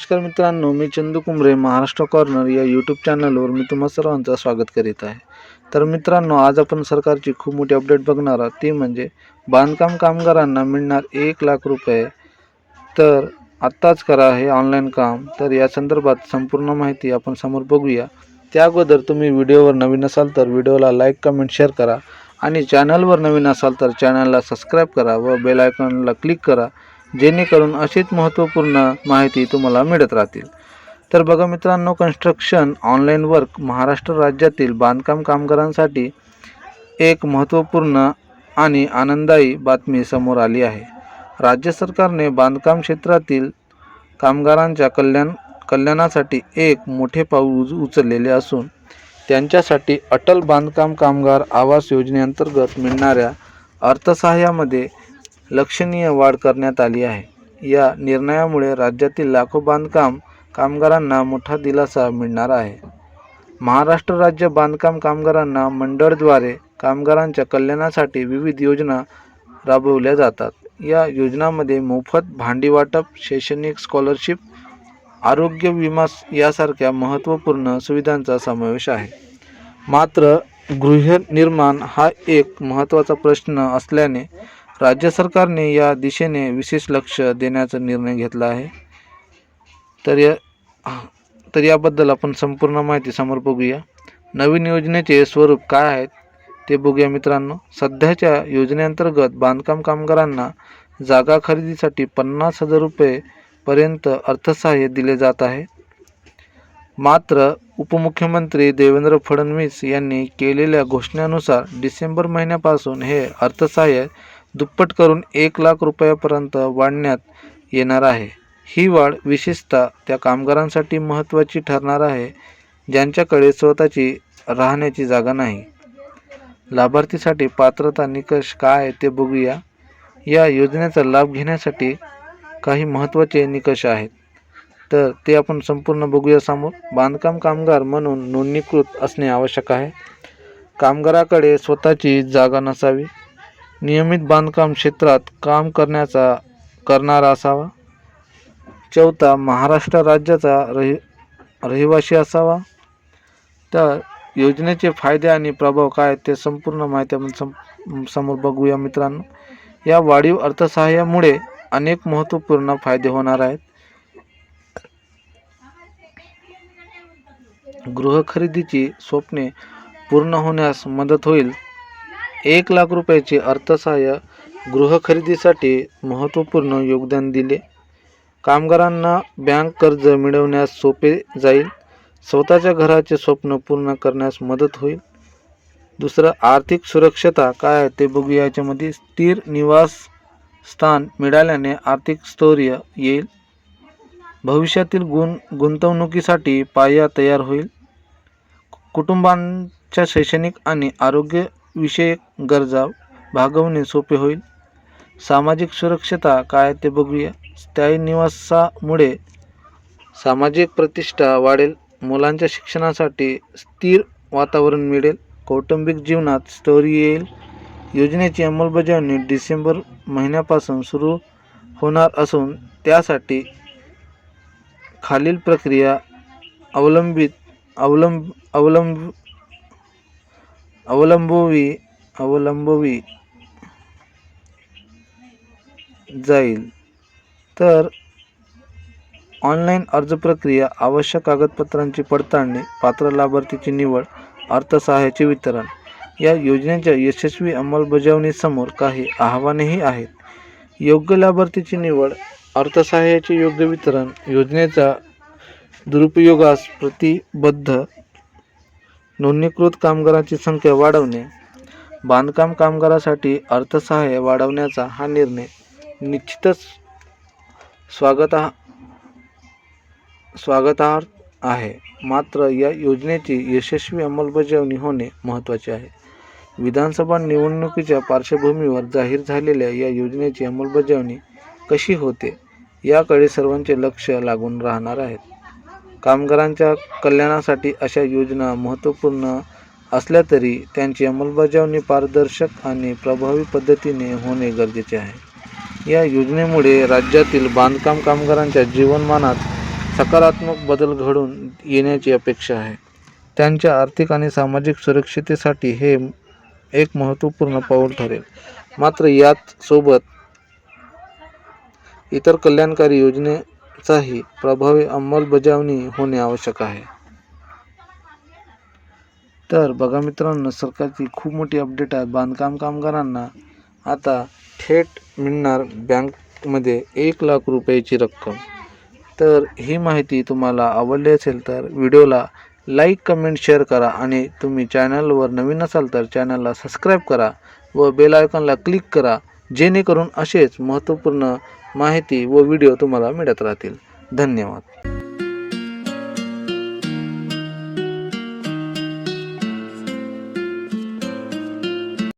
नमस्कार मित्रांनो मी चंदू कुंभरे महाराष्ट्र कॉर्नर या यूट्यूब चॅनलवर मी तुम्हा सर्वांचं स्वागत करीत आहे. तर मित्रांनो आज आपण सरकारची खूप मोठी अपडेट बघणार आहोत. ती म्हणजे बांधकाम कामगारांना मिळणार एक लाख रुपये. तर आत्ताच करा हे ऑनलाईन काम. तर या संदर्भात संपूर्ण माहिती आपण समोर बघूया. त्या अगोदर तुम्ही व्हिडिओवर नवीन असाल तर व्हिडिओला लाईक कमेंट शेअर करा. आणि चॅनलवर नवीन असाल तर चॅनलला सबस्क्राईब करा व बेल आयकॉनला क्लिक करा. जेणेकरून अशीच महत्त्वपूर्ण माहिती तुम्हाला मिळत राहतील. तर बघा मित्रांनो कन्स्ट्रक्शन ऑनलाईन वर्क महाराष्ट्र राज्यातील बांधकाम कामगारांसाठी एक महत्त्वपूर्ण आणि आनंददायी बातमी समोर आली आहे. राज्य सरकारने बांधकाम क्षेत्रातील कामगारांच्या कल्याण कल्याणासाठी एक मोठे पाऊल उज उचललेले असून त्यांच्यासाठी अटल बांधकाम कामगार आवास योजनेअंतर्गत मिळणाऱ्या अर्थसहाय्यामध्ये लक्षणीय वाढ करण्यात आली आहे. या निर्णयामुळे राज्यातील लाखो बांधकाम कामगारांना मोठा दिलासा मिळणार आहे. महाराष्ट्र राज्य बांधकाम कामगारांना मंडळद्वारे कामगारांच्या कल्याणासाठी विविध योजना राबवल्या जातात. या योजनामध्ये मोफत भांडी वाटप शैक्षणिक स्कॉलरशिप आरोग्य विमा यासारख्या महत्त्वपूर्ण सुविधांचा समावेश आहे. मात्र गृहनिर्माण हा एक महत्त्वाचा प्रश्न असल्याने राज्य सरकारने या दिशेने विशेष लक्ष देण्याचा निर्णय घेतला आहे. तर या तर याबद्दल आपण संपूर्ण माहिती समोर बघूया. नवीन योजनेचे स्वरूप काय आहेत ते बघूया मित्रांनो. सध्याच्या योजनेअंतर्गत बांधकाम कामगारांना जागा खरेदीसाठी पन्नास हजार रुपयेपर्यंत अर्थसहाय्य दिले जात आहे. मात्र उपमुख्यमंत्री देवेंद्र फडणवीस यांनी केलेल्या घोषणेनुसार डिसेंबर महिन्यापासून हे अर्थसहाय्य दुप्पट करून एक लाख रुपयापर्यंत वाढण्यात येणार आहे. ही वाढ विशेषतः त्या कामगारांसाठी महत्त्वाची ठरणार आहे ज्यांच्याकडे स्वतःची राहण्याची जागा नाही. लाभार्थीसाठी पात्रता निकष काय आहे ते बघूया. या योजनेचा लाभ घेण्यासाठी काही महत्त्वाचे निकष आहेत. तर ते आपण संपूर्ण बघूया समोर. बांधकाम कामगार म्हणून नोंदणीकृत असणे आवश्यक आहे. कामगाराकडे स्वतःची जागा नसावी. नियमित बांधकाम क्षेत्रात काम करण्याचा करणारा असावा. चौथा महाराष्ट्र राज्याचा रहि रहिवासी असावा. तर योजनेचे फायदे आणि प्रभाव काय ते संपूर्ण माहिती आपण सम समोर बघूया मित्रांनो. या वाढीव अर्थसहाय्यामुळे अनेक महत्त्वपूर्ण फायदे होणार आहेत. गृहखरेदीची स्वप्ने पूर्ण होण्यास मदत होईल. एक लाख रुपयाचे अर्थसहाय्य गृहखरेदीसाठी महत्त्वपूर्ण योगदान दिले. कामगारांना बँक कर्ज मिळवण्यास सोपे जाईल. स्वतःच्या घराचे स्वप्न पूर्ण करण्यास मदत होईल. दुसरं आर्थिक सुरक्षता काय आहे ते बघूया. याच्यामध्ये स्थिर निवास स्थान मिळाल्याने आर्थिक स्थैर्य येईल. भविष्यातील गुण गुंतवणुकीसाठी पाया तयार होईल. कुटुंबांच्या शैक्षणिक आणि आरोग्य विषयक गरजा भागवणे सोपे होईल. सामाजिक सुरक्षता काय ते बघूया. स्थायी निवासामुळे सामाजिक प्रतिष्ठा वाढेल. मुलांच्या शिक्षणासाठी स्थिर वातावरण मिळेल. कौटुंबिक जीवनात स्थैर्य येईल. योजनेची अंमलबजावणी डिसेंबर महिन्यापासून सुरू होणार असून त्यासाठी खालील प्रक्रिया अवलंबित अवलंब अवलंब अवलंबवी अवलंबवी जाईल. तर ऑनलाईन अर्ज प्रक्रिया आवश्यक कागदपत्रांची पडताळणी पात्र लाभार्थीची निवड अर्थसहाय्याचे वितरण या योजनेच्या यशस्वी अंमलबजावणीसमोर काही आव्हानेही आहेत. योग्य लाभार्थीची निवड अर्थसहाय्याचे योग्य वितरण योजनेचा दुरुपयोगास प्रतिबद्ध नोंदणीकृत कामगारांची संख्या वाढवणे बांधकाम कामगारासाठी अर्थसहाय्य वाढवण्याचा हा निर्णय. निश्चितच स्वागता स्वागतार्ह आहे. मात्र या योजनेची यशस्वी अंमलबजावणी होणे महत्त्वाचे आहे. विधानसभा निवडणुकीच्या पार्श्वभूमीवर जाहीर झालेल्या या योजनेची अंमलबजावणी कशी होते याकडे सर्वांचे लक्ष लागून राहणार आहेत कामगारांच्या कल्याणासाठी अशा योजना महत्त्वपूर्ण असल्या तरी त्यांची अंमलबजावणी पारदर्शक आणि प्रभावी पद्धतीने होणे गरजेचे आहे. या योजनेमुळे राज्यातील बांधकाम कामगारांच्या जीवनमानात सकारात्मक बदल घडून येण्याची अपेक्षा आहे. त्यांच्या आर्थिक आणि सामाजिक सुरक्षितेसाठी हे एक महत्त्वपूर्ण पाऊल ठरेल. मात्र याच सोबत इतर कल्याणकारी योजने चाही प्रभावी अंमलबजावणी होणे आवश्यक आहे. तर बघा मित्रांनो सरकारची खूप मोठी अपडेट आहे. बांधकाम कामगारांना आता थेट मिळणार बँकमध्ये एक लाख रुपयाची रक्कम. तर ही माहिती तुम्हाला आवडली असेल तर व्हिडिओला लाईक कमेंट शेअर करा आणि तुम्ही चॅनलवर नवीन असाल तर चॅनलला सबस्क्राईब करा व बेल आयकॉनला क्लिक करा जेणेकरून असेच महत्त्वपूर्ण माहिती व व्हिडिओ तुम्हाला मिळत राहतील. धन्यवाद.